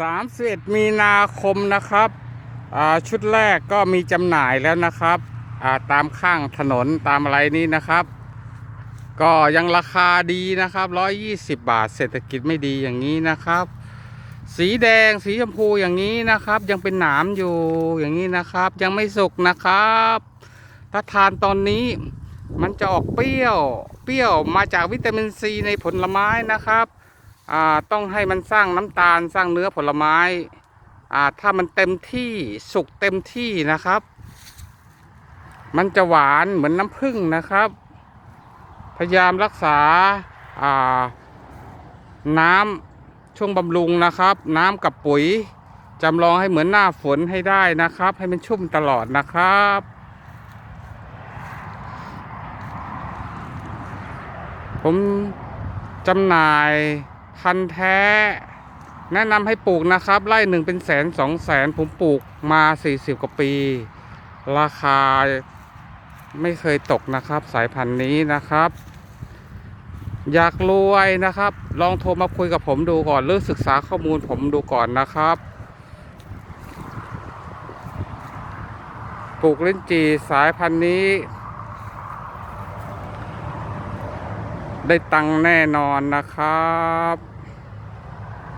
31 มีนาคมนะครับ ชุดแรกก็มีจำหน่ายแล้วนะครับาตามข้างถนนตามอะไรนี้นะครับ ก็ยังราคาดีนะครับ 120 บาทเศรษฐกิจไม่ดีอย่างนี้นะครับ สีแดงสีชมพูอย่างนี้นะครับ ยังเป็นหนามอยู่อย่างนี้นะครับ ยังไม่สุกนะครับ ถ้าทานตอนนี้มันจะออกเปรี้ยว เปรี้ยวมาจากวิตามินซีในผลไม้นะครับ ต้องให้มันสร้างน้ำตาลสร้างเนื้อผลไม้ถ้ามันเต็มที่สุกเต็มที่นะครับ มันจะหวานเหมือนน้ำผึ้งนะครับ พยายามรักษาาน้ำช่วงบำรุงนะครับ น้ำกับปุ๋ยจำลองให้เหมือนหน้าฝนให้ได้นะครับ ให้มันชุ่มตลอดนะครับผมจำหน่าย พันธุ์แท้ แนะนำให้ปลูกนะครับ ไร่หนึ่งเป็นแสนสองแสนผมปลูกมา 40 กว่าปี ราคาไม่เคยตกนะครับ สายพันธุ์นี้นะครับ อยากรวยนะครับ ลองโทรมาคุยกับผมดูก่อน หรือศึกษาข้อมูลผมดูก่อนนะครับปลูกลิ้นจี่สายพันธุ์นี้ ได้ตังค์แน่นอนนะครับ